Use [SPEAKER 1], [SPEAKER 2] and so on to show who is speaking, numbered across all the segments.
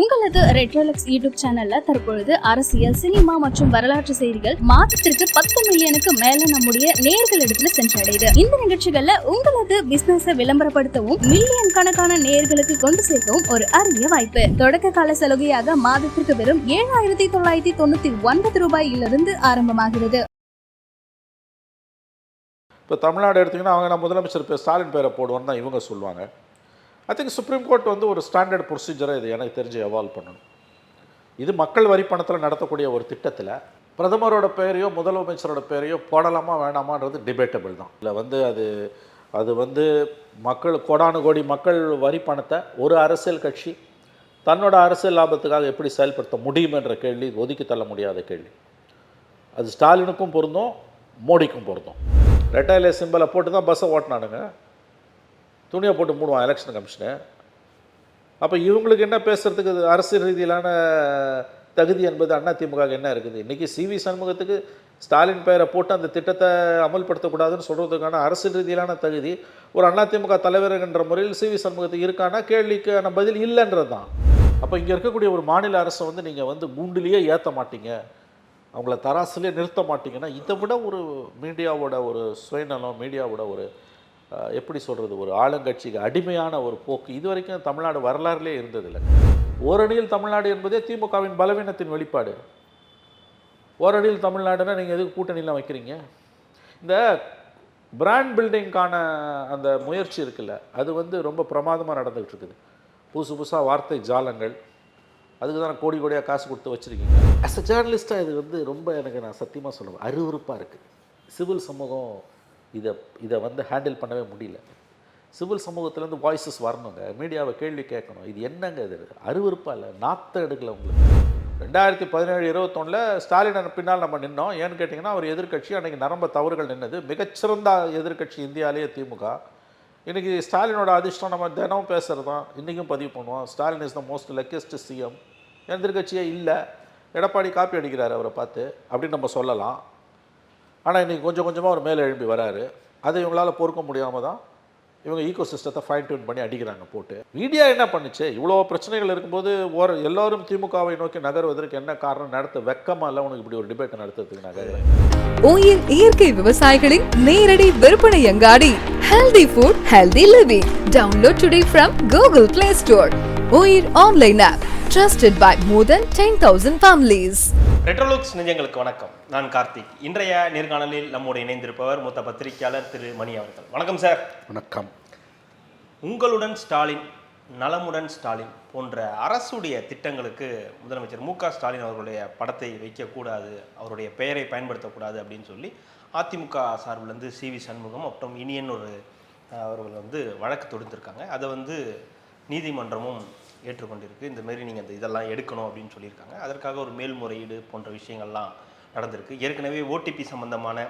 [SPEAKER 1] உங்களது ரெட்ரோலக்ஸ் யூடியூப் சேனல்ல தற்பொழுது அரசியல் சினிமா மற்றும் வரலாற்று செய்திகள் மாதத்திற்கு பத்து மில்லியனுக்கு மேல நம்முடைய நேயர்களிடத்துல சென்றடையுது. இந்த நிகழ்ச்சிகள்ல உங்களது பிசினஸ் விளம்பரப்படுத்தவும் மில்லியன் கணக்கான நேர்களுக்கு கொண்டு சேர்க்கவும் ஒரு அரிய வாய்ப்பு. தொடக்க கால சலுகையாக மாதத்திற்கு வெறும் ஏழாயிரத்தி தொள்ளாயிரத்தி தொண்ணூத்தி ஒன்பது ரூபாயிலிருந்து ஆரம்பமாகிறது.
[SPEAKER 2] இப்போ தமிழ்நாடு எடுத்தீங்கன்னா அவங்க முதலமைச்சர் ஸ்டாலின் பேரை போடுவோன்னு தான் இவங்க சொல்லுவாங்க. ஐ திங்க் சுப்ரீம் கோர்ட் வந்து ஒரு ஸ்டாண்டர்ட் ப்ரொசீஜரை இது எனக்கு தெரிஞ்சு எவால்வ் பண்ணணும். இது மக்கள் வரி பணத்தில் நடத்தக்கூடிய ஒரு திட்டத்தில் பிரதமரோட பெயரையோ முதலமைச்சரோட பெயரையோ போடலாமா வேணாமான்றது டிபேட்டபிள் தான். இல்லை வந்து அது அது வந்து மக்கள் கோடானு கோடி மக்கள் வரி பணத்தை ஒரு அரசியல் கட்சி தன்னோட அரசியல் லாபத்துக்காக எப்படி செயல்படுத்த முடியும் என்ற கேள்வி ஒதுக்கி தள்ள முடியாத கேள்வி. அது ஸ்டாலினுக்கும் பொருந்தும் மோடிக்கும் பொருந்தும். ரெட்டையில சிம்பிளை போட்டு தான் பஸ்ஸை ஓட்டினானுங்க. துணியை போட்டு மூடுவான் எலெக்ஷன் கமிஷனு அப்போ இவங்களுக்கு என்ன பேசுகிறதுக்கு அரசியல் ரீதியிலான தகுதி என்பது அண்ணா திமுக என்ன இருக்குது? இன்றைக்கி சிவி சண்முகத்துக்கு ஸ்டாலின் பெயரை போட்டு அந்த திட்டத்தை அமல்படுத்தக்கூடாதுன்னு சொல்கிறதுக்கான அரசியல் ரீதியிலான தகுதி ஒரு அண்ணா திமுக தலைவர் என்ற முறையில் சிவி சண்முகத்துக்கு இருக்கானா? கேள்விக்கான பதில் இல்லைன்றது தான். அப்போ இங்கே இருக்கக்கூடிய ஒரு மாநில அரசை வந்து நீங்கள் வந்து கூண்டிலேயே ஏற்ற மாட்டீங்க. அவங்கள தராசுலேயே நிறுத்த மாட்டிங்கன்னா இதை விட ஒரு மீடியாவோட ஒரு சுயநலம் மீடியாவோட ஒரு எப்படி சொல்கிறது ஒரு ஆளுங்கட்சிக்கு அடிமையான ஒரு போக்கு. இது வரைக்கும் தமிழ்நாடு வரலாறுலேயே இருந்ததில்லை. ஓரணியில் தமிழ்நாடு என்பதே திமுகவின் பலவீனத்தின் வெளிப்பாடு. ஓரணியில் தமிழ்நாடுனா நீங்கள் எதுக்கு கூட்டணியெலாம் வைக்கிறீங்க? இந்த பிராண்ட் பில்டிங்க்கான அந்த முயற்சி இருக்குல்ல அது வந்து ரொம்ப பிரமாதமாக நடந்துகிட்டு இருக்குது புதுசு புதுசாக வார்த்தை ஜாலங்கள் அதுக்கு தான் கோடி கோடியாக காசு கொடுத்து வச்சுருக்கீங்க. அஸ் அ ஜேர்னலிஸ்ட்டாக இது வந்து ரொம்ப எனக்கு நான் சத்தியமாக சொல்லுவேன் அருவருப்பாக இருக்குது சிவில் சமூகம் இதை இதை வந்து ஹேண்டில் பண்ணவே முடியல. சிவில் சமூகத்துலேருந்து வாய்ஸஸ் வரணுங்க. மீடியாவை கேள்வி கேட்கணும். இது என்னங்க இது? அருவருப்பாக இல்லை நாத்த எடுக்கல உங்களுக்கு. ரெண்டாயிரத்தி பதினேழு இருபத்தொன்னில் ஸ்டாலின் பின்னால் நம்ம நின்னோம். ஏன்னு கேட்டிங்கன்னா அவர் எதிர்க்கட்சி அன்றைக்கி நரம்ப தவறுகள் நின்னது. மிகச்சிறந்த எதிர்க்கட்சி இந்தியாவிலேயே திமுக. இன்றைக்கி ஸ்டாலினோட அதிர்ஷ்டம் நம்ம தினமும் பேசுகிறது தான் இன்றைக்கும் பதிவு பண்ணுவோம். Stalin is the most luckiest CM எதிர்கட்சியே இல்லை. எடப்பாடி காப்பி அடிக்கிறார் அவரை பார்த்து. அப்படின்னு நம்ம சொல்லலாம். ஆனால் இன்றைக்கி கொஞ்சம் கொஞ்சமாக அவர் மேலே எழும்பி வராரு. அதை இவங்களால் பொறுக்க முடியாமல் தான் இவங்க ஈகோ சிஸ்டத்தை ஃபைன் டியூன் பண்ணி அடிக்கிறாங்க போட்டு. மீடியா என்ன பண்ணுச்சு? இவ்வளோ பிரச்சனைகள் இருக்கும்போது ஓர எல்லோரும் திமுகவை நோக்கி நகர்வதற்கு என்ன காரணம்? நடத்த வெக்கமா இல்லை உனக்கு இப்படி ஒரு டிபேட் நடத்துறதுக்கு நகர்
[SPEAKER 3] ஓயில் இயற்கை விவசாயிகளின் நேரடி விற்பனை அங்காடி healthy food healthy living download today from Google Play Store oil online app trusted by more than ten thousand families
[SPEAKER 4] ரெட்ரோலுக்ஸ் நெஞ்சங்களுக்கு வணக்கம். நான் கார்த்திக். இன்றைய நேர்காணலில் நம்மோடு இணைந்திருப்பவர் மூத்த பத்திரிகையாளர் திரு மணி அவர்கள். வணக்கம் சார்.
[SPEAKER 2] வணக்கம்.
[SPEAKER 4] உங்களுடன் ஸ்டாலின் நலமுடன் ஸ்டாலின் போன்ற அரசுடைய திட்டங்களுக்கு முதலமைச்சர் மு க ஸ்டாலின் அவர்களுடைய படத்தை வைக்கக்கூடாது அவருடைய பெயரை பயன்படுத்தக்கூடாது அப்படின்னு சொல்லி அதிமுக சார்பிலேருந்து சி வி சண்முகம் மற்றும் இனியன் ஒரு அவர்கள் வந்து வழக்கு தொடுத்திருக்காங்க. அதை வந்து நீதிமன்றமும் ஏற்றுக்கொண்டிருக்கு. இந்தமாரி நீங்கள் இந்த இதெல்லாம் எடுக்கணும் அப்படின்னு சொல்லியிருக்காங்க. அதற்காக ஒரு மேல்முறையீடு போன்ற விஷயங்கள்லாம் நடந்திருக்கு. ஏற்கனவே ஓடிபி சம்பந்தமான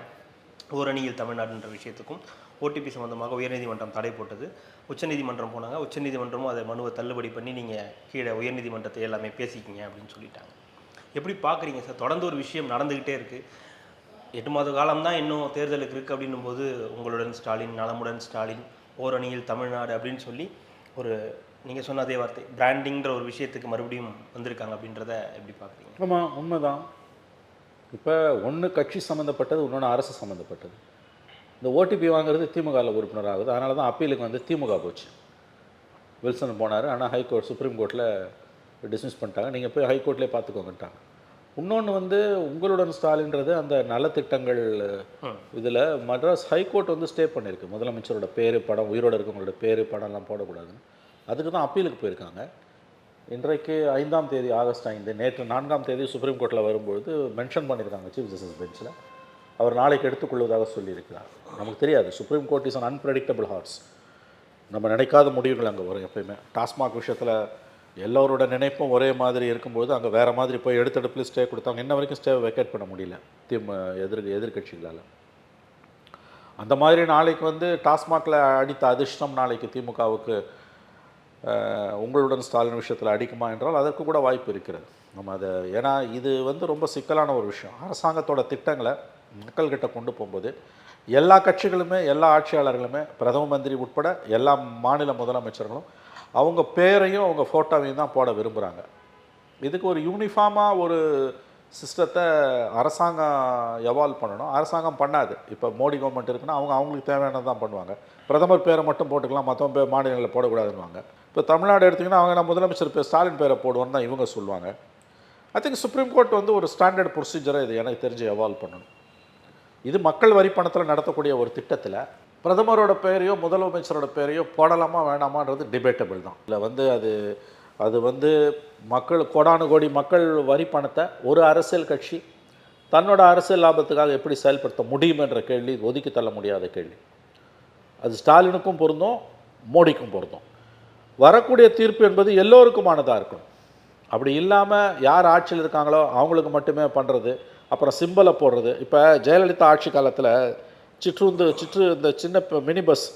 [SPEAKER 4] ஓரணியில் தமிழ்நாடுன்ற விஷயத்துக்கும் ஓடிபி சம்மந்தமாக உயர்நீதிமன்றம் தடை போட்டது. உச்சநீதிமன்றம் போனாங்க. உச்சநீதிமன்றமும் அதை மனுவை தள்ளுபடி பண்ணி நீங்கள் கீழே உயர்நீதிமன்றத்தை எல்லாமே பேசிக்கிங்க அப்படின்னு சொல்லிட்டாங்க. எப்படி பார்க்குறீங்க சார்? தொடர்ந்து ஒரு விஷயம் நடந்துக்கிட்டே இருக்குது எட்டு மாத காலம் தான் இன்னும் தேர்தலுக்கு இருக்குது அப்படின்னும் போது உங்களுடன் ஸ்டாலின் நலமுடன் ஸ்டாலின் ஓரணியில் தமிழ்நாடு அப்படின்னு சொல்லி ஒரு நீங்கள் சொன்ன அதே வார்த்தை பிராண்டிங்கிற ஒரு விஷயத்துக்கு மறுபடியும் வந்திருக்காங்க அப்படின்றத எப்படி பார்க்குறீங்க
[SPEAKER 2] ஆமாம் உண்மைதான். இப்போ ஒன்று கட்சி சம்மந்தப்பட்டது இன்னொன்று அரசு சம்மந்தப்பட்டது இந்த ஓடிபி வாங்குறது திமுகவில் உறுப்பினர் ஆகுது அதனால தான் அப்பீலுக்கு வந்து திமுக போச்சு. வில்சன் போனார் ஆனால் ஹைகோர்ட் சுப்ரீம் கோர்ட்டில் டிஸ்மிஸ் பண்ணிட்டாங்க. நீங்கள் போய் ஹைகோர்ட்லேயே பார்த்துக்கோங்கன்ட்டாங்க இன்னொன்று வந்து உங்களுடன் ஸ்டாலின்றது அந்த நலத்திட்டங்கள் இதில் மദ്രാஸ் ஹைகோர்ட் வந்து ஸ்டே பண்ணியிருக்கு முதலமைச்சரோட பேர் படம் உயிரோடு இருக்கவங்களோட பேர் படம்லாம் போடக்கூடாதுன்னு. அதுக்கு தான் அப்பீலுக்கு போயிருக்காங்க. இன்றைக்கு ஐந்தாம் தேதி ஆகஸ்ட் ஐந்து நேற்று நான்காம் தேதி சுப்ரீம் கோர்ட்டில் வரும்பொழுது மென்ஷன் பண்ணியிருக்காங்க சீஃப் ஜஸ்டிஸ் பெஞ்சில் அவர் நாளைக்கு எடுத்துக்கொள்வதாக சொல்லியிருக்கிறார். நமக்கு தெரியாது. Supreme court is an unpredictable horse நம்ம நினைக்காத முடிவுகள் அங்கே வரும் எப்பயுமே. டாஸ்மாக் விஷயத்தில் எல்லோரோட நினைப்பும் ஒரே மாதிரி இருக்கும்போது அங்கே வேறு மாதிரி போய் எடுத்தெடுப்பில் ஸ்டே கொடுத்தாங்க. இன்ன வரைக்கும் ஸ்டே வெக்கேட் பண்ண முடியல. திம் எதிர் எதிர்கட்சிகளால். அந்த மாதிரி நாளைக்கு வந்து டாஸ்மாகில் அடித்த அதிர்ஷ்டம் நாளைக்கு திமுகவுக்கு உங்களுடன் ஸ்டாலின் விஷயத்தில் அடிக்குமா என்றால் அதற்கு கூட வாய்ப்பு இருக்கிறது. நம்ம அதை ஏன்னா இது வந்து ரொம்ப சிக்கலான ஒரு விஷயம். அரசாங்கத்தோட திட்டங்களை மக்கள்கிட்ட கொண்டு போகும்போது எல்லா கட்சிகளுமே எல்லா ஆட்சியாளர்களுமே பிரதம மந்திரி உட்பட எல்லா மாநில முதலமைச்சர்களும் அவங்க பேரையும் அவங்க ஃபோட்டோவையும் தான் போட விரும்புகிறாங்க இதுக்கு ஒரு யூனிஃபார்மாக ஒரு சிஸ்டத்தை அரசாங்கம் எவால்வ் பண்ணணும். அரசாங்கம் பண்ணாது. இப்போ மோடி கவர்மெண்ட் இருக்குன்னா அவங்க அவங்களுக்கு தேவையானது தான் பண்ணுவாங்க. பிரதமர் பேரை மட்டும் போட்டுக்கலாம் மற்றவங்க பேர் மாநிலங்களில் போடக்கூடாதுன்னுவாங்க. இப்போ தமிழ்நாடு எடுத்திங்கன்னா அவங்க நான் முதலமைச்சர் பேர் ஸ்டாலின் பேரை போடுவோன்னு தான் இவங்க சொல்லுவாங்க. ஐ திங்க் சுப்ரீம் கோர்ட் வந்து ஒரு ஸ்டாண்டர்ட் ப்ரொசீஜரை இது எனக்கு தெரிஞ்சு எவால்வ் பண்ணணும். இது மக்கள் வரி பணத்தில் நடத்தக்கூடிய ஒரு திட்டத்தில் பிரதமரோட பெயரையோ முதலமைச்சரோட பெயரையோ போடலாமா வேணாமான்றது டிபேட்டபிள் தான். இல்லை வந்து அது அது வந்து மக்கள் கோடானு கோடி மக்கள் வரி பணத்தை ஒரு அரசியல் கட்சி தன்னோட அரசியல் லாபத்துக்காக எப்படி செயல்படுத்த முடியும் என்ற கேள்வி ஒதுக்கி தள்ள முடியாத கேள்வி. அது ஸ்டாலினுக்கும் பொருந்தும் மோடிக்கும் பொருந்தும். வரக்கூடிய தீர்ப்பு என்பது எல்லோருக்குமானதாக இருக்கணும். அப்படி இல்லாமல் யார் ஆட்சியில் இருக்காங்களோ அவங்களுக்கு மட்டுமே பண்ணுறது அப்புறம் சிம்பலை போடுறது. இப்போ ஜெயலலிதா ஆட்சி காலத்தில் சிற்றுந்து சிற்று இந்த சின்ன மினி பஸ்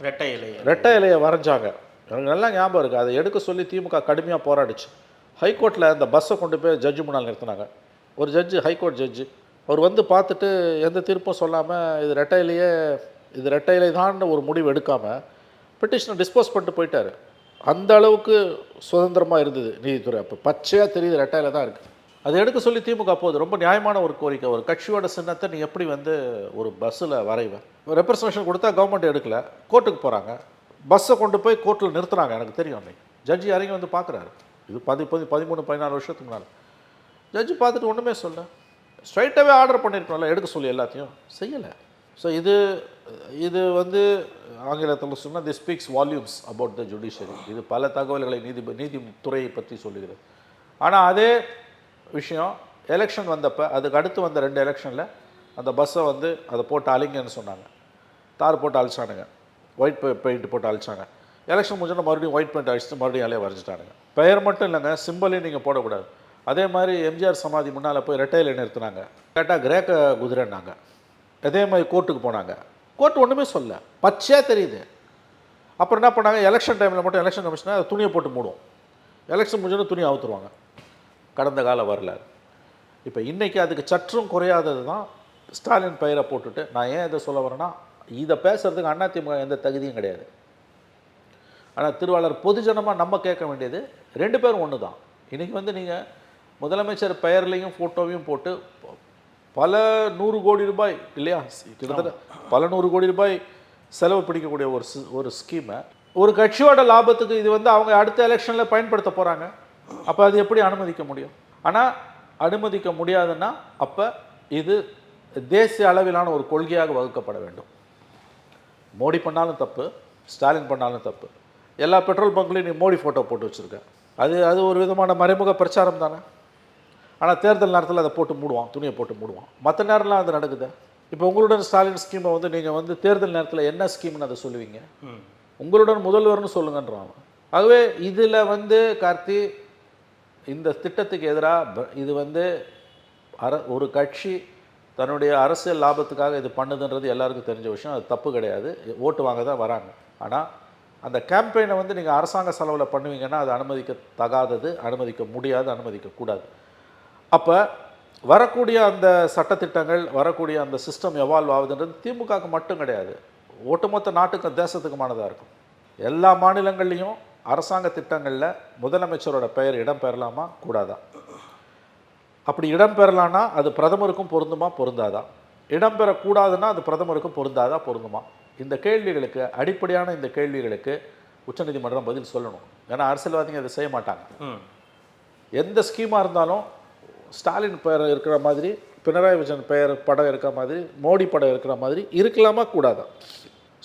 [SPEAKER 4] ரெட்டை இலை
[SPEAKER 2] ரெட்டை இலையை வரைஞ்சாங்க. எனக்கு நல்லா ஞாபகம் இருக்குது அதை எடுக்க சொல்லி திமுக கடுமையாக போராடிச்சு. ஹைகோர்ட்டில் இந்த பஸ்ஸை கொண்டு போய் ஜட்ஜு முன்னால் நிறுத்தினாங்க. ஒரு ஜட்ஜு ஹைகோர்ட் ஜட்ஜு அவர் வந்து பார்த்துட்டு எந்த தீர்ப்பும் சொல்லாமல் இது ரெட்டை இலையே இது ரெட்டை இலை தான் ஒரு முடிவு எடுக்காமல் பெட்டிஷனை டிஸ்போஸ் பண்ணிட்டு போயிட்டாரு. அந்த அளவுக்கு சுதந்திரமாக இருந்தது நீதித்துறை. அப்போ பச்சையாக தெரியுது ரெட்டையில் தான் இருக்குது அதை எடுக்க சொல்லி திமுக போகுது. ரொம்ப நியாயமான ஒரு கோரிக்கை. ஒரு கட்சியோட சின்னத்தை நீ எப்படி வந்து ஒரு பஸ்ஸில் வரைவேன் ரெப்ரசன்டேஷன் கொடுத்தா கவர்மெண்ட் எடுக்கல. கோர்ட்டுக்கு போகிறாங்க பஸ்ஸை கொண்டு போய் கோர்ட்டில் நிறுத்துறாங்க. எனக்கு தெரியும் அன்னைக்கு. ஜட்ஜி இறங்கி வந்து பார்க்குறாரு. இது பதி பதி பதிமூணு பதினாலு வருஷத்துக்கு முன்னால். ஜட்ஜி பார்த்துட்டு ஒன்றுமே சொல்ல ஸ்ட்ரைட்டாகவே ஆர்டர் பண்ணியிருக்கணும்ல எடுக்க சொல்லி எல்லாத்தையும். செய்யலை. ஸோ இது இது வந்து ஆங்கிலத்தில் சொன்னால் this speaks volumes about the judiciary இது பல தகவல்களை நீதி நீதித்துறையை பற்றி சொல்லுகிறது. ஆனால் அதே விஷயம் எலெக்ஷன் வந்தப்போ அதுக்கு அடுத்து வந்த ரெண்டு எலெக்ஷனில் அந்த பஸ்ஸை வந்து அதை போட்டு அழிங்கன்னு சொன்னாங்க. தார் போட்டு அழிச்சானுங்க. ஒயிட் பெயிண்ட் போட்டு அழிச்சாங்க. எலெக்ஷன் முடிஞ்சோன்னா மறுபடியும் ஒயிட் பெயிண்ட் அழிச்சிட்டு மறுபடியும் அலைய வரைஞ்சிட்டானுங்க. பெயர் மட்டும் இல்லைங்க சிம்பிளையும் நீங்கள் போடக்கூடாது. அதே மாதிரி எம்ஜிஆர் சமாதி முன்னால் போய் ரெட்டையில் நிறுத்தினாங்க. கேட்டால் கிரேக்க குதிரைன்னாங்க. அதே மாதிரி கோர்ட்டுக்கு போனாங்க. கோர்ட் ஒன்றுமே சொல்ல பச்சையாக தெரியுது. அப்புறம் என்ன பண்ணாங்க? எலெக்ஷன் டைமில் மட்டும் எலெக்ஷன் கமிஷனர் துணியை போட்டு மூடுவோம். எலெக்ஷன் முடிஞ்சோன்னு துணியை அவுத்துருவாங்க. கடந்த கால வரலாறு. இப்போ இன்றைக்கி அதுக்கு சற்றும் குறையாதது தான் ஸ்டாலின் பெயரை போட்டுட்டு நான் ஏன் இதை சொல்ல வரேன்னா இதை பேசுகிறதுக்கு அதிமுக எந்த தகுதியும் கிடையாது. ஆனால் திருவாளர் பொதுஜனமாக நம்ம கேட்க வேண்டியது ரெண்டு பேரும் ஒன்று தான் இன்றைக்கி வந்து நீங்கள் முதலமைச்சர் பெயர்லேயும் ஃபோட்டோவையும் போட்டு பல நூறு கோடி ரூபாய் இல்லையா? கிட்டத்தட்ட பல நூறு கோடி ரூபாய் செலவு பிடிக்கக்கூடிய ஒரு ஒரு ஸ்கீமை ஒரு கட்சியோட லாபத்துக்கு இது வந்து அவங்க அடுத்த எலெக்ஷனில் பயன்படுத்த போகிறாங்க அப்போ அது எப்படி அனுமதிக்க முடியும்? ஆனால் அனுமதிக்க முடியாதுன்னா அப்போ இது தேசிய அளவிலான ஒரு கொள்கையாக வகுக்கப்பட வேண்டும். மோடி பண்ணாலும் தப்பு ஸ்டாலின் பண்ணாலும் தப்பு. எல்லா பெட்ரோல் பங்க்லையும் நீ மோடி ஃபோட்டோ போட்டு வச்சுருக்க. அது அது ஒரு விதமான மறைமுக பிரச்சாரம் தானே? ஆனால் தேர்தல் நேரத்தில் அதை போட்டு மூடுவான் துணியை போட்டு மூடுவான். மற்ற நேரம்லாம் அது நடக்குது. இப்போ உங்களுடன் ஸ்டாலின் ஸ்கீமை வந்து நீங்கள் வந்து தேர்தல் நேரத்தில் என்ன ஸ்கீம்னு அதை சொல்லுவீங்க? உங்களுடன் முதல்வர்னு சொல்லுங்கன்றான் ஆகவே இதில் வந்து கார்த்தி இந்த திட்டத்துக்கு எதிராக இது வந்து அர ஒரு கட்சி தன்னுடைய அரசியல் லாபத்துக்காக இது பண்ணுதுன்றது எல்லாருக்கும் தெரிஞ்ச விஷயம். அது தப்பு கிடையாது. ஓட்டு வாங்க தான் வராங்க. ஆனால் அந்த கேம்பெயினை வந்து நீங்கள் அரசாங்க செலவில் பண்ணுவீங்கன்னா அது அனுமதிக்க தகாதது அனுமதிக்க முடியாது அனுமதிக்கக்கூடாது. அப்போ வரக்கூடிய அந்த சட்டத்திட்டங்கள் வரக்கூடிய அந்த சிஸ்டம் எவால்வ் ஆகுதுன்றது திமுகவுக்கு மட்டும் கிடையாது. ஒட்டுமொத்த நாட்டுக்கும் தேசத்துக்குமானதாக இருக்கும். எல்லா மாநிலங்கள்லேயும் அரசாங்க திட்டங்களில் முதலமைச்சரோட பெயர் இடம் பெறலாமா? கூடாதா? அப்படி இடம் பெறலான்னா அது பிரதமருக்கும் பொருந்துமா? பொருந்தாதா? இடம் பெறக்கூடாதுன்னா அது பிரதமருக்கும் பொருந்தாதா? பொருந்துமா? இந்த கேள்விகளுக்கு அடிப்படையான இந்த கேள்விகளுக்கு உச்சநீதிமன்றம் பதில் சொல்லணும். ஏன்னா அரசியல்வாதிங்க அதை செய்ய மாட்டாங்க. எந்த ஸ்கீமாக இருந்தாலும் ஸ்டாலின் பெயர் இருக்கிற மாதிரி பினராயி விஜயன் பெயர் படம் இருக்கிற மாதிரி மோடி படம் இருக்கிற மாதிரி இருக்கலாமா கூடாதா?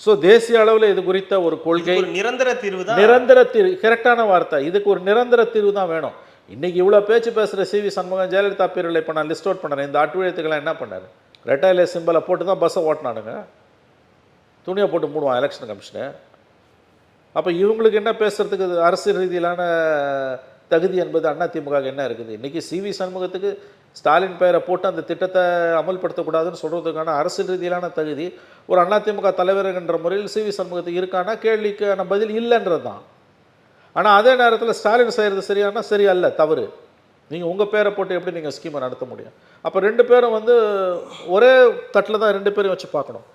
[SPEAKER 2] ஸோ தேசிய அளவில் இது குறித்த ஒரு கொள்கை
[SPEAKER 4] நிரந்தர தீர்வு தான்.
[SPEAKER 2] நிரந்தர தீர்வு கரெக்டான வார்த்தை. இதுக்கு ஒரு நிரந்தர தீர்வு தான் வேணும். இன்னைக்கு இவ்வளோ பேச்சு பேசுகிற சிவி சண்முகம் ஜெயலலிதா பேரில் இப்போ நான் லிஸ்ட் அவுட் பண்ணுறேன் இந்த அட்டுழியத்துக்கெல்லாம் என்ன பண்ணாரு? ரெட்டையில சிம்பிளை போட்டு தான் பஸ்ஸை ஓட்டினானுங்க. துணியை போட்டு மூடுவான் எலெக்ஷன் கமிஷனு அப்போ இவங்களுக்கு என்ன பேசுறதுக்கு இது அரசியல் ரீதியிலான தகுதி என்பது அண்ணா திமுக என்ன இருக்குது? இன்றைக்கி சிவி சண்முகத்துக்கு ஸ்டாலின் பெயரை போட்டு அந்த திட்டத்தை அமல்படுத்தக்கூடாதுன்னு சொல்கிறதுக்கான அரசியல் ரீதியிலான தகுதி ஒரு அதிமுக தலைவர் என்ற முறையில் சிவி சண்முகத்துக்கு இருக்கானா? கேள்விக்கான பதில் இல்லைன்றது தான் ஆனால் அதே நேரத்தில் ஸ்டாலின் செய்கிறது சரியானா? சரி அல்ல தவறு. நீங்கள் உங்கள் பேரை போட்டு எப்படி நீங்கள் ஸ்கீமை நடத்த முடியும்? அப்போ ரெண்டு பேரும் வந்து ஒரே தட்டில் தான் ரெண்டு பேரும் வச்சு பார்க்கணும்.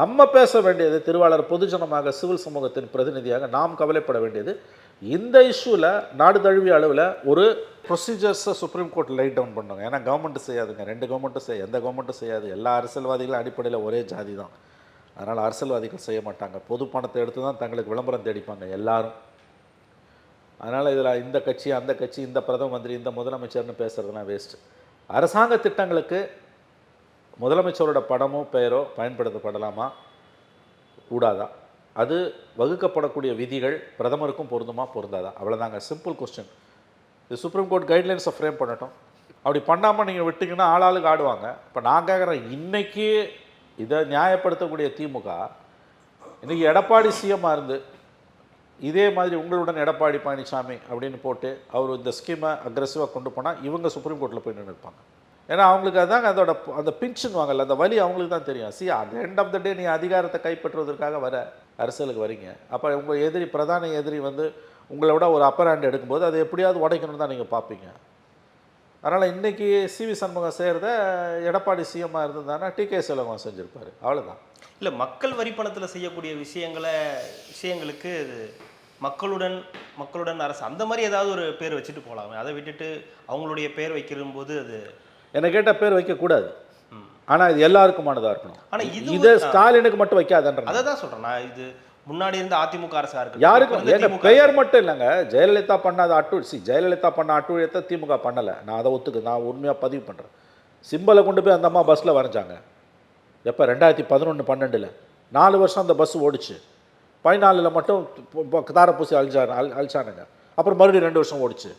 [SPEAKER 2] நம்ம பேச வேண்டியது திருவாளர் பொதுஜனமாக சிவில் சமூகத்தின் பிரதிநிதியாக நாம் கவலைப்பட வேண்டியது இந்த இஷ்யூவில் நாடு தழுவிய அளவில் ஒரு ப்ரொசீஜர்ஸை சுப்ரீம் கோர்ட் லைட் டவுன் பண்ணாங்க. ஏன்னா கவர்மெண்ட் செய்யாதுங்க. ரெண்டு கவர்மெண்ட்டும் செய்ய எந்த கவர்மெண்ட்டும் செய்யாது. எல்லா அரசியல்வாதிகளும் அடிப்படையில் ஒரே ஜாதி தான். அதனால் அரசியல்வாதிகள் செய்ய மாட்டாங்க. பொது பணத்தை எடுத்து தான் தங்களுக்கு விளம்பரம் தேடிப்பாங்க எல்லாரும். அதனால் இதில் இந்த கட்சி அந்த கட்சி இந்த பிரதம மந்திரி இந்த முதலமைச்சர்னு பேசுகிறதுலாம் வேஸ்ட்டு அரசாங்க திட்டங்களுக்கு முதலமைச்சரோட படமோ பெயரோ பயன்படுத்தப்படலாமா? கூடாதான் அது வகுக்கப்படக்கூடிய விதிகள் பிரதமருக்கும் பொருந்துமா? பொருந்தாதா. அவ்வளோதாங்க சிம்பிள் கொஸ்டின் இது சுப்ரீம் கோர்ட் கைட்லைன்ஸை ஃப்ரேம் பண்ணட்டும். அப்படி பண்ணாமல் நீங்கள் விட்டிங்கன்னா ஆளாளுக்கு ஆடுவாங்க. இப்போ நான் கேட்குறேன் இன்னைக்கு இதை நியாயப்படுத்தக்கூடிய திமுக இன்றைக்கி எடப்பாடி சிஎம்மாக இருந்து இதே மாதிரி உங்களுடன் எடப்பாடி பழனிசாமி அப்படின்னு போட்டு அவர் இந்த ஸ்கீமை அக்ரெசிவாக கொண்டு போனால் இவங்க சுப்ரீம் கோர்ட்டில் போய் நின்று இருப்பாங்க ஏன்னா அவங்களுக்கு அதான் அதோட அந்த பின்ஷன் வாங்கல அந்த வலி அவங்களுக்கு தான் தெரியும். See at end of the day நீ அதிகாரத்தை கைப்பற்றுவதற்காக வர அரசியலுக்கு வரீங்க. அப்போ உங்கள் எதிரி பிரதான எதிரி வந்து உங்களை விட ஒரு அப்பர் ஹேண்ட் எடுக்கும்போது அதை எப்படியாவது உடைக்கணும்னு தான் நீங்கள் பார்ப்பீங்க. அதனால் இன்றைக்கி சிவி சண்முகம் செய்கிறத எடப்பாடி சிஎம்மாக இருந்திருந்தாருன்னா டிகே செல்வம் செஞ்சுருப்பார். அவ்வளோதான்
[SPEAKER 4] இல்லை மக்கள் வரி பணத்தில் செய்யக்கூடிய விஷயங்களை விஷயங்களுக்கு மக்களுடன் மக்களுடன் அரசு அந்த மாதிரி ஏதாவது ஒரு பேர் வச்சுட்டு போகலாமே அதை விட்டுட்டு அவங்களுடைய பேர் வைக்கிற போது அது
[SPEAKER 2] என்னை கேட்ட பேர் வைக்கக்கூடாது. ஆனால் இது எல்லாருக்குமானதாக இருக்கணும்.
[SPEAKER 4] ஆனா இது
[SPEAKER 2] ஸ்டாலினுக்கு மட்டும் வைக்காதன்ற
[SPEAKER 4] அதை தான் சொல்கிறேன் நான் இது முன்னாடி இருந்த அதிமுக அரசா இருக்கு
[SPEAKER 2] யாருக்கும் எங்க பெயர் மட்டும் இல்லைங்க. ஜெயலலிதா பண்ணாத அட்டு சி ஜெயலலிதா பண்ண அட்டுழியத்தை திமுக பண்ணலை. நான் அதை ஒத்துக்கு நான் உண்மையாக பதிவு பண்ணுறேன் சிம்பலை கொண்டு போய் அந்த அம்மா பஸ்ஸில் வரைஞ்சாங்க. எப்போ? ரெண்டாயிரத்தி பதினொன்று பன்னெண்டில். நாலு வருஷம் அந்த பஸ் ஓடிச்சு. பதினாலில் மட்டும் தாரப்பூசி அழிச்சா அழி அழிச்சானுங்க. அப்புறம் மறுபடியும் ரெண்டு வருஷம் ஓடிச்சு.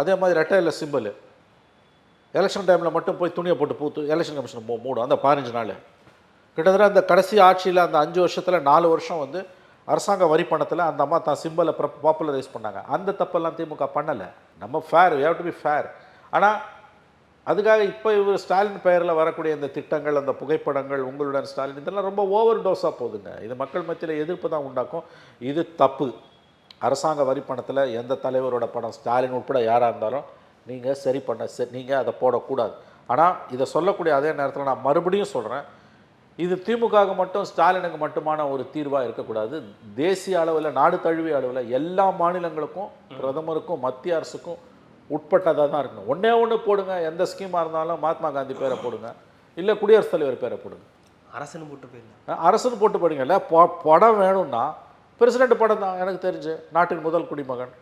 [SPEAKER 2] அதே மாதிரி ரெட்டையில் சிம்பிள். எலெக்ஷன் டைமில் மட்டும் போய் துணியை போட்டு பூத்து எலெக்ஷன் கமிஷன் மூ மூடும் அந்த பதினஞ்சு நாள். கிட்டத்தட்ட அந்த கடைசி ஆட்சியில் அந்த அஞ்சு வருஷத்தில் நாலு வருஷம் வந்து அரசாங்க வரி பணத்தில் அந்த அம்மா தான் சிம்பிளை பாப்புலரைஸ் பண்ணாங்க. அந்த தப்பெல்லாம் திமுக பண்ணலை. நம்ம fair we have to be fair ஆனால் அதுக்காக இப்போ இவர் ஸ்டாலின் பெயரில் வரக்கூடிய இந்த திட்டங்கள் அந்த புகைப்படங்கள் உங்களுடன் ஸ்டாலின் இதெல்லாம் ரொம்ப ஓவர் டோஸாக போகுதுங்க. இது மக்கள் மத்தியில் எதிர்ப்பு தான் உண்டாக்கும். இது தப்பு. அரசாங்க வரி பணத்தில் எந்த தலைவரோட படம் ஸ்டாலின் உட்பட யாராக இருந்தாலும் நீங்கள் சரி பண்ண சரி நீங்கள் அதை போடக்கூடாது. ஆனால் இதை சொல்லக்கூடிய அதே நேரத்தில் நான் மறுபடியும் சொல்கிறேன் இது திமுகவுக்கு மட்டும் ஸ்டாலினுக்கு மட்டுமான ஒரு தீர்வாக இருக்கக்கூடாது. தேசிய அளவில் நாடு தழுவிய அளவில் எல்லா மாநிலங்களுக்கும் பிரதமருக்கும் மத்திய அரசுக்கும் உட்பட்டதாக தான் இருக்கணும். ஒன்றே ஒன்று போடுங்க. எந்த ஸ்கீமாக இருந்தாலும் மகாத்மா காந்தி பேரை போடுங்க. இல்லை குடியரசுத் தலைவர் பேரை போடுங்க.
[SPEAKER 4] அரசுன்னு போட்டு போயிடலாம்.
[SPEAKER 2] அரசுன்னு போட்டு போடுங்கல்ல படம் வேணும்னா பிரசிடென்ட் படம் தான் எனக்கு தெரிஞ்சு. நாட்டின் முதல் குடிமகன்.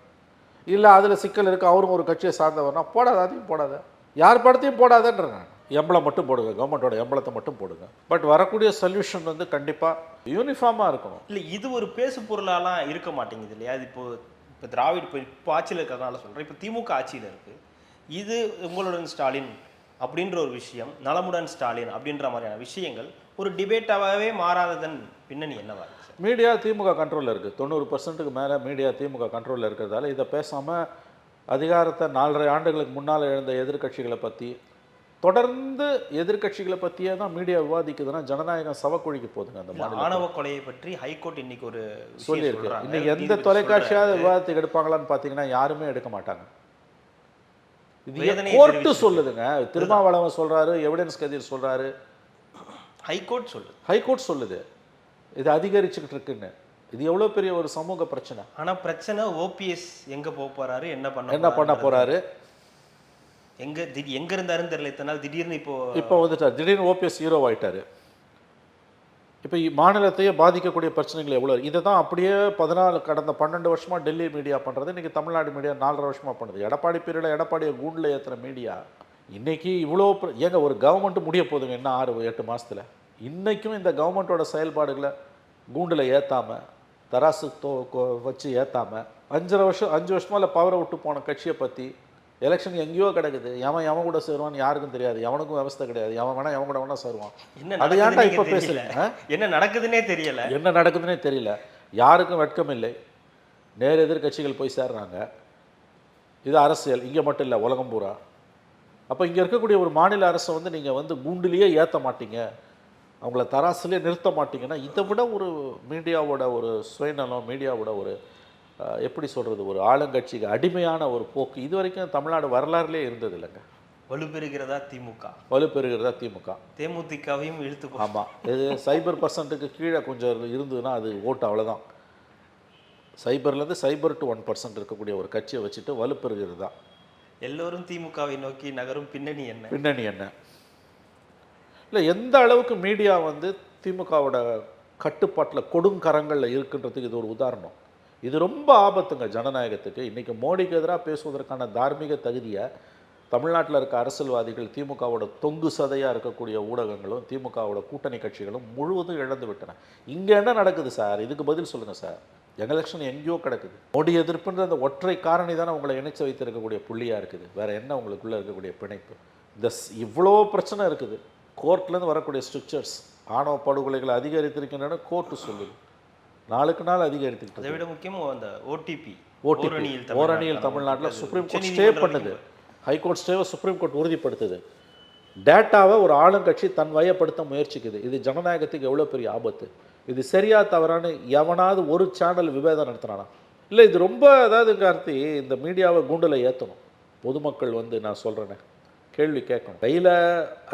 [SPEAKER 2] இல்லை அதில் சிக்கல் இருக்குது அவரும் ஒரு கட்சியை சார்ந்தவர்னா போடாத அதையும் போடாத. யார் படத்தையும் போடாதன்ற நான். எம்பளம் மட்டும் போடுங்க கவர்மெண்ட்டோட எம்பளத்தை மட்டும் போடுங்க. பட் வரக்கூடிய சொல்யூஷன் வந்து கண்டிப்பாக யூனிஃபார்மாக இருக்கணும்.
[SPEAKER 4] இல்லை இது ஒரு பேசு பொருளாலாம் இருக்க மாட்டேங்குது இல்லையா? இது இப்போ இப்போ திராவிட இப்போ இப்போ ஆட்சியில் இருக்கிறதுனால சொல்கிறேன் இப்போ திமுக ஆட்சியில் இருக்குது இது உங்களுடன் ஸ்டாலின் அப்படின்ற ஒரு விஷயம் நலமுடன் ஸ்டாலின் அப்படின்ற மாதிரியான விஷயங்கள் ஒரு டிபேட்டாகவே மாறாததன் பின்னணி என்னவா?
[SPEAKER 2] மீடியா திமுக கண்ட்ரோலில் இருக்குது தொண்ணூறு பர்சன்ட்டுக்கு மேலே மீடியா திமுக கண்ட்ரோலில் இருக்கிறதால இதை பேசாமல் அதிகாரத்தை நாலரை ஆண்டுகளுக்கு முன்னால் எழுந்த எதிர்க்கட்சிகளை பற்றி தொடர்ந்து எதிர்க்கட்சிகளை பற்றியே தான் மீடியா விவாதிக்குதுன்னா ஜனநாயகம் சவக்குழிக்கு போகுதுங்க அந்த
[SPEAKER 4] ஆணவ கொலையை பற்றி ஹைகோர்ட் இன்னைக்கு ஒரு
[SPEAKER 2] சொல்லியிருக்கு. இன்னைக்கு எந்த தொலைக்காட்சியாவது. விவாதத்துக்கு எடுப்பாங்களான்னு பார்த்தீங்கன்னா யாருமே எடுக்க மாட்டாங்க. இது கோர்ட்டு. சொல்லுதுங்க. திருமாவளவன் சொல்றாரு எவிடன்ஸ் கதிர் சொல்றாரு.
[SPEAKER 4] ஹைகோர்ட் சொல்லுது.
[SPEAKER 2] ஹைகோர்ட் சொல்லுது. இது அதிகரிச்சுக்கிட்டு இருக்குன்னு இது எவ்வளோ பெரிய ஒரு சமூக பிரச்சனை?
[SPEAKER 4] ஆனா பிரச்சனை ஓபிஎஸ் எங்க போக போறாரு என்ன பண்ண
[SPEAKER 2] என்ன பண்ண போறாரு?
[SPEAKER 4] எங்க திடீர் எங்க இருந்தாருன்னு தெரியல இத்தனை நாள் திடீர்னு இப்போ
[SPEAKER 2] இப்போ வந்துட்டார். திடீர்னு ஓபிஎஸ் ஹீரோ ஆயிட்டாரு. இப்போ மாநிலத்தையே பாதிக்கக்கூடிய பிரச்சனைகள் எவ்வளோ இதை தான் அப்படியே பதினாலு கடந்த பன்னெண்டு வருஷமா டெல்லி மீடியா பண்ணுறது இன்னைக்கு தமிழ்நாடு மீடியா நாலரை வருஷமா பண்ணுது. எடப்பாடி பீரியடில் எடப்பாடியை கூண்டில் ஏற்றுற மீடியா இன்னைக்கு இவ்வளோ ஏங்க ஒரு கவர்மெண்ட் முடிய போகுதுங்க இன்னும் ஆறு எட்டு மாசத்துல? இன்னைக்கும் இந்த கவர்மெண்ட்டோட செயல்பாடுகளை கூண்டில் ஏத்தாம தராசு தோ வச்சு ஏத்தாம அஞ்சரை வருஷம் அஞ்சு வருஷமா இல்லை பவரை விட்டு போன கட்சியை பற்றி எலெக்ஷன் எங்கேயோ கிடக்குது. எவன் எவன் கூட சேருவான்னு யாருக்கும் தெரியாது. எவனுக்கும் விவஸ்தை கிடையாது. எவன் வேணா எவன் கூட வேணா சேருவான்.
[SPEAKER 4] என்ன
[SPEAKER 2] அது ஏன்டா இப்போ. பேசுறீங்க
[SPEAKER 4] என்ன நடக்குதுன்னே தெரியல.
[SPEAKER 2] என்ன நடக்குதுன்னே தெரியல. யாருக்கும் வெட்கம் இல்லை. நேர் எதிர்க்கட்சிகள் போய் சேர்றாங்க. இது அரசியல். இங்கே மட்டும் இல்லை உலகம் பூரா. அப்போ இங்கே இருக்கக்கூடிய ஒரு மாநில அரசை வந்து நீங்கள் வந்து கூண்டிலேயே ஏற்ற மாட்டீங்க. அவங்கள தராசுலேயே நிறுத்த மாட்டீங்கன்னா இதை விட ஒரு மீடியாவோட ஒரு சுயநலம் மீடியாவோட ஒரு எப்படி சொல்கிறது ஒரு ஆளுங்கட்சிக்கு அடிமையான ஒரு போக்கு இது வரைக்கும் தமிழ்நாடு வரலாறுலேயே இருந்தது இல்லைங்க.
[SPEAKER 4] வலுப்பெறுகிறதா திமுக?
[SPEAKER 2] வலுப்பெறுகிறதா திமுக.
[SPEAKER 4] தேமுதிகவையும் இழுத்து
[SPEAKER 2] ஆமாம் இது சைபர் பர்சன்ட்டுக்கு கீழே கொஞ்சம் இருந்ததுன்னா அது ஓட்டு அவ்வளோதான் சைபர்லேருந்து சைபர் டு ஒன் பர்சன்ட் இருக்கக்கூடிய ஒரு கட்சியை வச்சுட்டு வலுப்பெறுகிறது தான்.
[SPEAKER 4] எல்லோரும் திமுகவை நோக்கி நகரும் பின்னணி என்ன?
[SPEAKER 2] பின்னணி என்ன? இல்லை எந்த அளவுக்கு மீடியா வந்து திமுகவோட கட்டுப்பாட்டில் கொடுங்கரங்களில் இருக்குன்றதுக்கு இது ஒரு உதாரணம். இது ரொம்ப ஆபத்துங்க ஜனநாயகத்துக்கு. இன்றைக்கி மோடிக்கு எதிராக பேசுவதற்கான தார்மீக தகுதியை தமிழ்நாட்டில் இருக்க அரசியல்வாதிகள் திமுகவோட தொங்கு சதையாக இருக்கக்கூடிய ஊடகங்களும் திமுகவோட கூட்டணி கட்சிகளும் முழுவதும் இழந்து விட்டன. இங்கே என்ன நடக்குது சார்? இதுக்கு பதில் சொல்லுங்கள் சார். எலெக்ஷன் எங்கேயோ கிடக்குது. மோடி எதிர்ப்புன்ற அந்த ஒற்றை காரணி தானே உங்களை இணைச்சு வைத்திருக்கக்கூடிய புள்ளியாக இருக்குது. வேறு என்ன உங்களுக்குள்ளே இருக்கக்கூடிய பிணைப்பு? இந்த இவ்வளோ பிரச்சனை இருக்குது. கோர்ட்லேருந்து வரக்கூடிய ஸ்ட்ரிக்சர்ஸ் ஆணவ படுகொலைகளை அதிகரித்திருக்கின்றன கோர்ட்டு சொல்லுது. நாளுக்கு நாள் அதிகரித்துக்கிட்டு
[SPEAKER 4] அதை விட முக்கியம் அந்த ஓடிபி
[SPEAKER 2] ஓடிபி ஓரணியில் தமிழ்நாட்டில் சுப்ரீம் கோர்ட் ஸ்டே பண்ணுது. ஹைகோர்ட் ஸ்டேவை சுப்ரீம் கோர்ட் உறுதிப்படுத்துது. டேட்டாவை ஒரு ஆளுங்கட்சி தன் வயப்படுத்த முயற்சிக்குது. இது ஜனநாயகத்துக்கு எவ்வளோ பெரிய ஆபத்து? இது சரியா தவறான்னு எவனாவது ஒரு சேனல் விவேதம் நடத்துனானா இல்லை இது ரொம்ப அதாவது கார்த்தி இந்த மீடியாவை கூண்டில் ஏற்றணும் பொதுமக்கள் வந்து நான் சொல்கிறேனே கேள்வி கேட்கணும். கையில்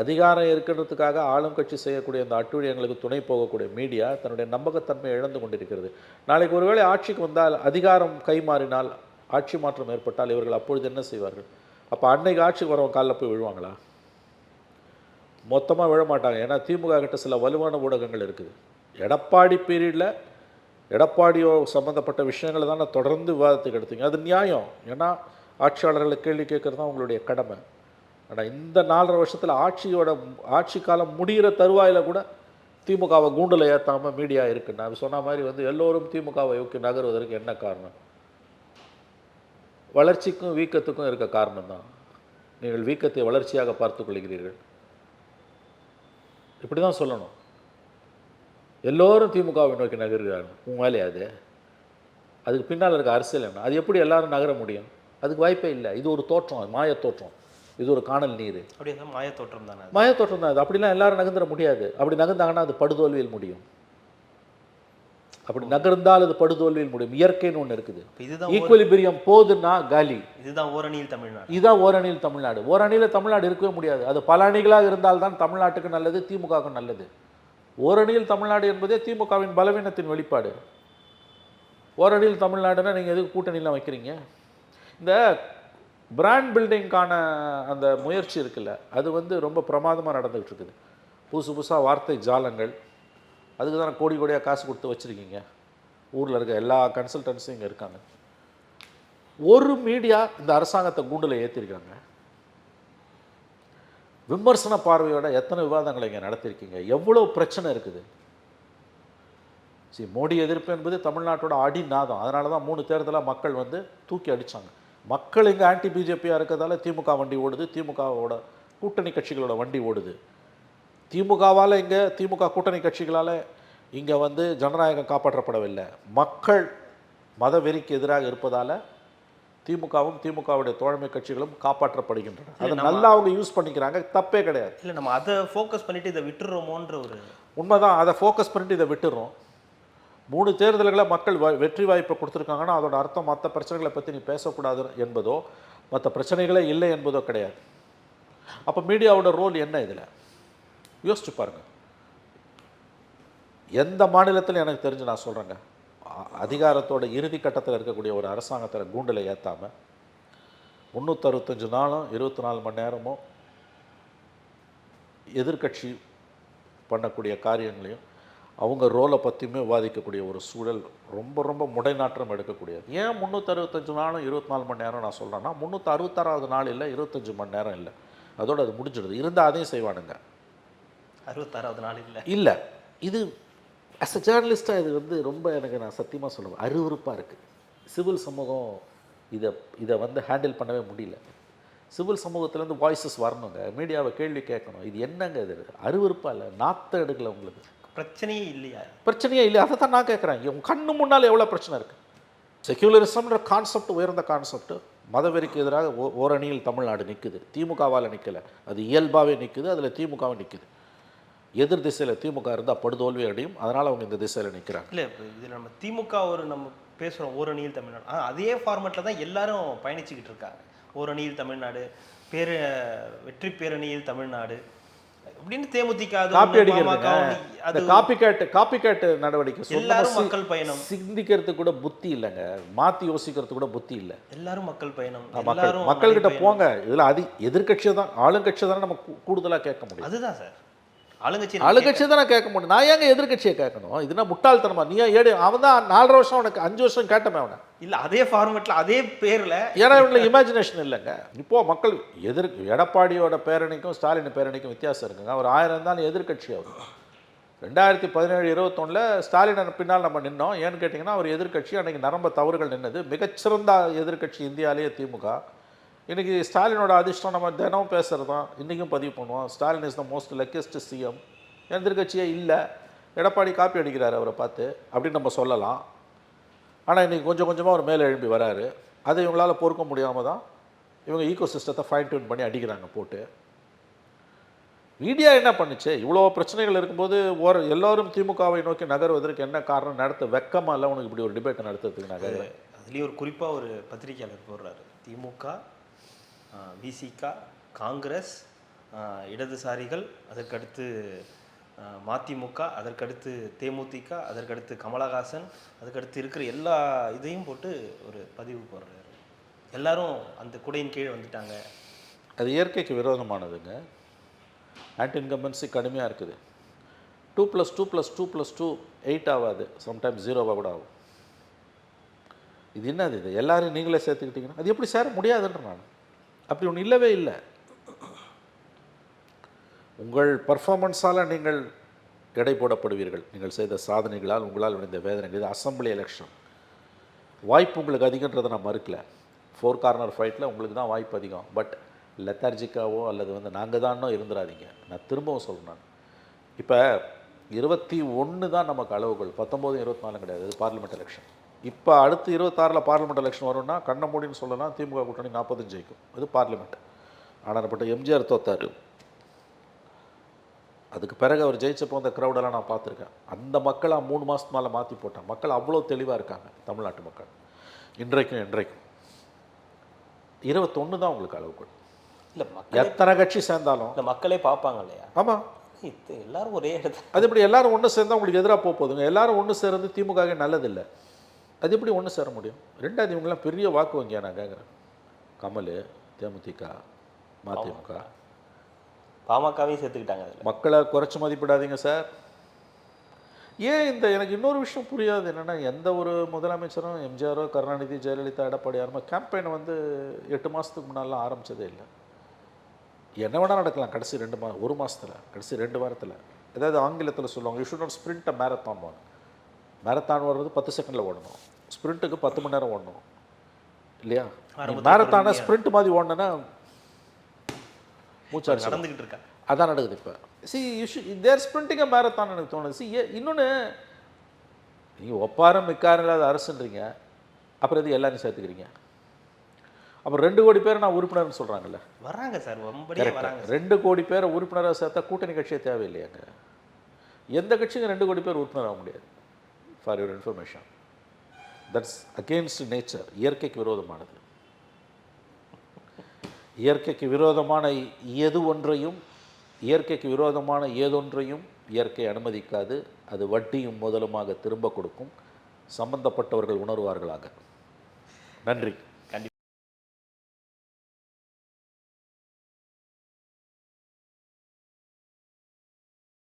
[SPEAKER 2] அதிகாரம் இருக்கிறதுக்காக ஆளும் கட்சி செய்யக்கூடிய அந்த அட்டுழியங்களுக்கு துணை போகக்கூடிய மீடியா தன்னுடைய நம்பகத்தன்மையை இழந்து கொண்டிருக்கிறது. நாளைக்கு ஒருவேளை ஆட்சிக்கு வந்தால் அதிகாரம் கைமாறினால் ஆட்சி மாற்றம் ஏற்பட்டால் இவர்கள் அப்பொழுது என்ன செய்வார்கள்? அப்போ அன்னைக்கு ஆட்சிக்கு வரவங்க காலில் போய் விழுவாங்களா? மொத்தமாக விழமாட்டாங்க ஏன்னா திமுக கிட்ட சில வலுவான ஊடகங்கள் இருக்குது. எடப்பாடி பீரியடில் எடப்பாடியோ சம்மந்தப்பட்ட விஷயங்களை தானே தொடர்ந்து விவாதத்துக்கு எடுத்தீங்க. அது நியாயம். ஏன்னா ஆட்சியாளர்களை கேள்வி கேட்குறது தான் உங்களுடைய கடமை. ஆனால் இந்த நாலரை வருஷத்தில் ஆட்சியோட ஆட்சி காலம் முடிகிற தருவாயில் கூட திமுகவை கூண்டில் ஏற்றாமல் மீடியா இருக்குன்னு அது சொன்ன மாதிரி வந்து எல்லோரும் திமுகவை நோக்கி நகர்வதற்கு என்ன காரணம்? வளர்ச்சிக்கும் வீக்கத்துக்கும் இருக்க காரணம் தான். நீங்கள் வீக்கத்தை வளர்ச்சியாக பார்த்து கொள்கிறீர்கள். இப்படி தான் சொல்லணும். எல்லோரும் திமுகவை நோக்கி நகர்கிறார்கள். உன் வேலையா அது? அதுக்கு பின்னால் இருக்க அரசியல் என்ன? அது எப்படி எல்லோரும் நகர முடியும்? அதுக்கு வாய்ப்பே இல்லை. இது ஒரு தோற்றம் மாய தோற்றம். இது ஒரு காணல் நீர்.
[SPEAKER 4] அப்படி இருந்தால் மாய தோற்றம் தானே.
[SPEAKER 2] மாயத் தோற்றம் தான் அது அப்படிலாம் எல்லாரும் நகர்ந்துட முடியாது. அப்படி நகர்ந்தாங்கன்னா அது படுதோல்வியில் முடியும். அப்படி நகர்ந்தால் அது படுதோல்வியில் முடியும். இயற்கைன்னு ஒன்று இருக்குது.
[SPEAKER 4] இதுதான் ஓர-
[SPEAKER 2] ஈக்குவலிபிரியம் போதுன்னா காலி.
[SPEAKER 4] இதுதான் ஓரணியில் தமிழ்நாடு.
[SPEAKER 2] இதுதான் ஓரணியில் தமிழ்நாடு. ஓரணியில் தமிழ்நாடு இருக்கவே முடியாது. அது பல அணிகளாக இருந்தால்தான் தமிழ்நாட்டுக்கு நல்லது திமுகவுக்கு நல்லது. ஓரணியில் தமிழ்நாடு என்பதே திமுகவின் பலவீனத்தின் வெளிப்பாடு. ஓரணியில் தமிழ்நாடுன்னா நீங்கள் எதுக்கு கூட்டணிலாம் வைக்கிறீங்க? இந்த பிராண்ட் பில்டிங்க்கான அந்த முயற்சி இருக்குல்ல அது வந்து ரொம்ப பிரமாதமாக நடந்துகிட்டு இருக்குது புதுசு புதுசாக வார்த்தை ஜாலங்கள் அதுக்கு தானே கோடி கோடியாக காசு கொடுத்து வச்சுருக்கீங்க. ஊரில் இருக்க எல்லா கன்சல்டன்ஸும் இங்கே இருக்காங்க. ஒரு மீடியா இந்த அரசாங்கத்தை கூண்டில் ஏற்றிருக்காங்க விமர்சன பார்வையோட எத்தனை விவாதங்களை இங்கே நடத்திருக்கீங்க? எவ்வளோ பிரச்சனை இருக்குது? சரி மோடி எதிர்ப்பு என்பது தமிழ்நாட்டோட அடிநாதம். அதனால தான் மூணு தேர்தலாக மக்கள் வந்து தூக்கி அடித்தாங்க மக்கள் இங்கே ஆன்டி பிஜேபியாக இருக்கிறதால திமுக வண்டி ஓடுது திமுகவோட கூட்டணி கட்சிகளோட வண்டி ஓடுது. திமுகவால் இங்கே திமுக கூட்டணி கட்சிகளால் இங்கே வந்து ஜனநாயகம் காப்பாற்றப்படவில்லை. மக்கள் மதவெறிக்கு எதிராக இருப்பதால் திமுகவும் திமுகவுடைய தோழமை கட்சிகளும் காப்பாற்றப்படுகின்றன. அதை நல்லா அவங்க யூஸ் பண்ணிக்கிறாங்க தப்பே கிடையாது.
[SPEAKER 4] இல்லை நம்ம அதை ஃபோக்கஸ் பண்ணிட்டு இதை விட்டுறோமோன்ற ஒரு
[SPEAKER 2] உண்மைதான் அதை ஃபோக்கஸ் பண்ணிட்டு இதை விட்டுறோம். மூணு தேர்தல்களை மக்கள் வெற்றி வாய்ப்பை கொடுத்துருக்காங்கன்னா அதோட அர்த்தம் மற்ற பிரச்சனைகளை பற்றி நீ பேசக்கூடாது என்பதோ மற்ற பிரச்சனைகளே இல்லை என்பதோ கிடையாது. அப்போ மீடியாவோட ரோல் என்ன இதில்? யோசிச்சு பாருங்கள் எந்த மாநிலத்தில் எனக்கு தெரிஞ்சு நான் சொல்கிறேங்க அதிகாரத்தோட இறுதி கட்டத்தில் இருக்கக்கூடிய ஒரு அரசாங்கத்தில் கூண்டில் ஏற்றாமல் முந்நூற்றறுபத்தஞ்சு நாளும் இருபத்தி நாலு மணி நேரமும் எதிர்க்கட்சி பண்ணக்கூடிய காரியங்களையும் அவங்க ரோலை பற்றியுமே விவாதிக்கக்கூடிய ஒரு சூழல் ரொம்ப ரொம்ப முடைநாற்றம் எடுக்கக்கூடியது. ஏன் முந்நூற்றறுபத்தஞ்சு நாளும் இருபத்தி நாலு மணி நேரம் நான் சொல்கிறேன்னா முந்நூற்றி அறுபத்தாறாவது நாள் இல்லை இருபத்தஞ்சு மணி நேரம் இல்லை. அதோட அது முடிஞ்சிடுது. இருந்தால் அதையும் செய்வானுங்க.
[SPEAKER 4] அறுபத்தாறாவது நாள் இல்லை.
[SPEAKER 2] இல்லை. இது அஸ் அ ஜேர்னலிஸ்ட்டாக இது வந்து ரொம்ப எனக்கு நான் சத்தியமாக சொல்லுவேன். அருவருப்பாக இருக்குது சிவில் சமூகம் இதை இதை வந்து ஹேண்டில் பண்ணவே முடியல. சிவில் சமூகத்துலேருந்து வாய்ஸஸ் வரணுங்க. மீடியாவை கேள்வி கேட்கணும். இது என்னங்க இது? அருவருப்பாக இல்லை. நாத்த எடுக்கல உங்களுக்கு.
[SPEAKER 4] பிரச்சனையே இல்லையா?
[SPEAKER 2] பிரச்சனையே இல்லை அதை தான் நான் கேட்குறேன். உன் கண்ணு முன்னால் எவ்வளோ பிரச்சனை இருக்குது செக்யூலரிசம்ன்ற கான்செப்ட் உயர்ந்த கான்செப்ட் மதவெறிக்கு எதிராக ஓ- ஓரணியில் தமிழ்நாடு நிற்குது திமுகவால் நிற்கலை அது இயல்பாகவே நிற்குது அதில் திமுகவும் நிற்குது எதிர் திசையில் திமுக இருந்தால் படுதோல்வி அடையும். அதனால் அவங்க இந்த திசையில் நிற்கிறாங்க
[SPEAKER 4] இல்லை இதில் நம்ம திமுக ஒரு நம்ம பேசுகிறோம் ஓரணியில் தமிழ்நாடு. ஆ அதே ஃபார்மேட்டில் தான் எல்லாரும் பயணிச்சுக்கிட்டு இருக்காங்க. ஓரணியில் தமிழ்நாடு பேர வெற்றி பேரணியில் தமிழ்நாடு அப்படின்னு தேமுதிக
[SPEAKER 2] காப்பி இந்த
[SPEAKER 4] அது
[SPEAKER 2] காப்பி கேட் காப்பி கேட் நடவடிக்கை
[SPEAKER 4] எல்லாரும் மக்கள் பயணம்.
[SPEAKER 2] சிந்திக்கிறதுக்கு கூட புத்தி இல்லைங்க. மாத்தி யோசிக்கிறதுக்கு கூட புத்தி இல்லை.
[SPEAKER 4] எல்லாரும் மக்கள் பயணம்.
[SPEAKER 2] மக்கள் மக்கள்கிட்ட போங்க. இதுல அதி எதிர்கட்சி தான் ஆளுங்கட்சி தானே நம்ம கூ- கூடுதலா கேட்க முடியும்.
[SPEAKER 4] அதுதான் சார். ஆளுங்கட்சி
[SPEAKER 2] ஆளுங்கட்சி தானே கேட்க முடியும். நான் ஏங்க எதிர்கட்சியை கேட்கணும்? இதுனா முட்டாள்தனமா? நீ ஏடு அவன் தான் நாலரை வருஷம் அவனுக்கு அஞ்சு வருஷம் கேட்டமே அவனை.
[SPEAKER 4] இல்ல அதே ஃபார்மேட்ல அதே பேர்ல
[SPEAKER 2] ஏன்னா இவங்களுக்கு இமேஜினேஷன் இல்லைங்க. இப்போ மக்கள் எதிர் எடப்பாடியோட பேரணிக்கும் ஸ்டாலின் பேரணிக்கும் வித்தியாசம் இருக்குங்க. அவர் ஆயிரம் இருந்தாலும் எதிர்க்கட்சி அவர் ரெண்டாயிரத்தி பதினேழு இருபத்தொன்னில் ஸ்டாலின் பின்னால் நம்ம நின்னோம். ஏன்னு கேட்டிங்கன்னா அவர் எதிர்க்கட்சி அன்றைக்கி நரம்ப தவறுகள் நின்னது. மிகச்சிறந்த எதிர்க்கட்சி இந்தியாவிலேயே திமுக. இன்றைக்கி ஸ்டாலினோட அதிர்ஷ்டம் நம்ம தினமும் பேசுகிறது தான் இன்றைக்கும் பதிவு பண்ணுவோம். Stalin is the most luckiest CM எதிர்க்கட்சியே இல்லை. எடப்பாடி காப்பி அடிக்கிறார் அவரை பார்த்து. அப்படின்னு நம்ம சொல்லலாம். ஆனால் இன்றைக்கி கொஞ்சம் கொஞ்சமாக அவர் மேலே எழும்பி வராரு. அதை இவங்களால் பொறுக்க முடியாமல் தான் இவங்க ஈகோ சிஸ்டத்தை ஃபைன் டியூன் பண்ணி அடிக்கிறாங்க போட்டு. மீடியா என்ன பண்ணுச்சு? இவ்வளோ பிரச்சனைகள் இருக்கும்போது ஓர எல்லாரும் திமுகவை நோக்கி நகர்வதற்கு என்ன காரணம்? நடத்த வெக்கமாக இல்லை? உனக்கு இப்படி ஒரு டிபேட்டை நடத்துறதுக்கு நகர்.
[SPEAKER 4] அதுலேயும் ஒரு குறிப்பாக ஒரு பத்திரிகையாளர் போடுறாரு. திமுக விசிகா காங்கிரஸ் இடதுசாரிகள் அதற்கடுத்து மதிமுக அதற்கடுத்து தேமுதிக அதற்கடுத்து கமலஹாசன் அதுக்கடுத்து இருக்கிற எல்லா இதையும் போட்டு ஒரு பதிவு போடுறாரு. எல்லாரும் அந்த குடையின் கீழ் வந்துட்டாங்க.
[SPEAKER 2] அது இயற்கைக்கு விரோதமானதுங்க. ஆன்டி இன்கம்பன்சி கடுமையாக இருக்குது two plus two plus two plus two eight ஆகாது சம்டைம்ஸ் ஜீரோவாக கூட ஆகும். இது என்னது இது? எல்லோரும் நீங்களே சேர்த்துக்கிட்டீங்கன்னா அது எப்படி சேர முடியாதுன்ற நான். அப்படி ஒன்று இல்லவே இல்லை. உங்கள் பர்ஃபார்மன்ஸால் நீங்கள் எடை போடப்படுவீர்கள். நீங்கள் செய்த சாதனைகளால் உங்களால் விளைந்த வேதனைகள் இது அசம்பிளி எலெக்ஷன் வாய்ப்பு உங்களுக்கு அதிகன்றதை நான் மறுக்கல. ஃபோர் கார்னர் ஃபைட்டில் உங்களுக்கு தான் வாய்ப்பு அதிகம். பட் லெத்தார்ஜிக்காவோ அல்லது வந்து நாங்கள் தானோ இருந்துடாதீங்க நான் திரும்பவும் சொல்கிறேன் இப்போ இருபத்தி ஒன்று தான் நமக்கு அளவுகள் பத்தொம்போது இருபத்தி நாலு கிடையாது. பார்லிமெண்ட் எலெக்ஷன் இப்போ அடுத்து இருபத்தாறில் பார்லிமெண்ட் எலெக்ஷன் வரும்னா கண்ண மூடின்னு சொல்லலாம் திமுக கூட்டணி நாற்பத்தஞ்சு ஜெயிக்கும். இது பார்லிமெண்ட். ஆனாப்பட்ட எம்ஜிஆர் தோத்தாரு. அதுக்கு பிறகு அவர் ஜெயிச்சப்போ அந்த க்ரௌடெல்லாம் நான் பார்த்துருக்கேன். அந்த மக்களை மூணு மாதத்து மேலே மாற்றி போட்டேன். மக்கள் அவ்வளோ தெளிவாக இருக்காங்க தமிழ்நாட்டு மக்கள். இன்றைக்கும் இன்றைக்கும். இருபத்தொன்று தான் உங்களுக்கு அளவுகள்
[SPEAKER 4] இல்ல மக்கள்
[SPEAKER 2] எத்தனை கட்சி சேர்ந்தாலும்
[SPEAKER 4] இல்ல மக்களே பார்ப்பாங்க இல்லையா?
[SPEAKER 2] ஆமாம்
[SPEAKER 4] இது எல்லாரும் ஒரே இடத்துல
[SPEAKER 2] அது இப்படி எல்லாரும் ஒன்று சேர்ந்தா உங்களுக்கு எதிராக போக போகுதுங்க? எல்லாரும் ஒன்று சேர்றது திமுக நல்லதில்லை. அது எப்படி ஒன்று சேர முடியும்? ரெண்டாவது இவங்கெல்லாம் பெரிய வாக்கு வங்கியா நான் கேட்குறேன் கமல் தேமுதிக மதிமுக.
[SPEAKER 4] பாமகவையும் சேர்த்துக்கிட்டாங்க
[SPEAKER 2] மக்களை குறைச்சி மதிப்பிடாதீங்க சார். ஏன் இந்த எனக்கு இன்னொரு விஷயம் புரியாது. என்னென்னா எந்த ஒரு முதலமைச்சரும் எம்ஜிஆரோ கருணாநிதி ஜெயலலிதா எடப்பாடியாருமோ கேம்பெயினை வந்து எட்டு மாதத்துக்கு முன்னாலாம் ஆரம்பிச்சதே இல்லை. என்ன வேணால் நடக்கலாம் கடைசி ரெண்டு மா ஒரு மாசத்துல கடைசி ரெண்டு வாரத்தில். ஏதாவது ஆங்கிலத்தில் சொல்லுவாங்க you should not sprint a marathon வாங்க மேரத்தான் வர்றது பத்து செகண்டில் ஓடணும். ஸ்ப்ரிண்ட்டுக்கு பத்து மணி நேரம் ஓடணும். இல்லையா? மேரத்தானை. ஸ்ப்ரிண்ட் மாதிரி ஓடணுன்னா மூச்சாச்சு
[SPEAKER 4] நடந்துகிட்டு இருக்கா
[SPEAKER 2] அதான் நடக்குது இப்போ. See you there sprinting marathon எனக்கு தோணுது. சி இன்னொன்று நீங்கள் ஒப்பாரம் மிக்காரம் இல்லாத அரசுன்றீங்க. அப்புறம் எது எல்லாரையும் சேர்த்துக்கிறீங்க? அப்புறம் ரெண்டு கோடி பேர் நான் உறுப்பினர்னு சொல்கிறாங்கல்ல
[SPEAKER 4] வர்றாங்க சார் வராங்க
[SPEAKER 2] ரெண்டு கோடி பேரை உறுப்பினராக சேர்த்தா கூட்டணி கட்சியே தேவையில்லையாங்க. எந்த கட்சிக்கும் ரெண்டு கோடி பேர் உறுப்பினர் ஆக முடியாது. For your information that's against nature இயற்கைக்கு விரோதமானது. இயற்கைக்கு விரோதமான எது ஒன்றையும் இயற்கைக்கு விரோதமான ஏதொன்றையும் இயற்கை அனுமதிக்காது. அது வட்டியும் முதலுமாக திரும்ப கொடுக்கும். சம்பந்தப்பட்டவர்கள் உணர்வார்களாக. நன்றி.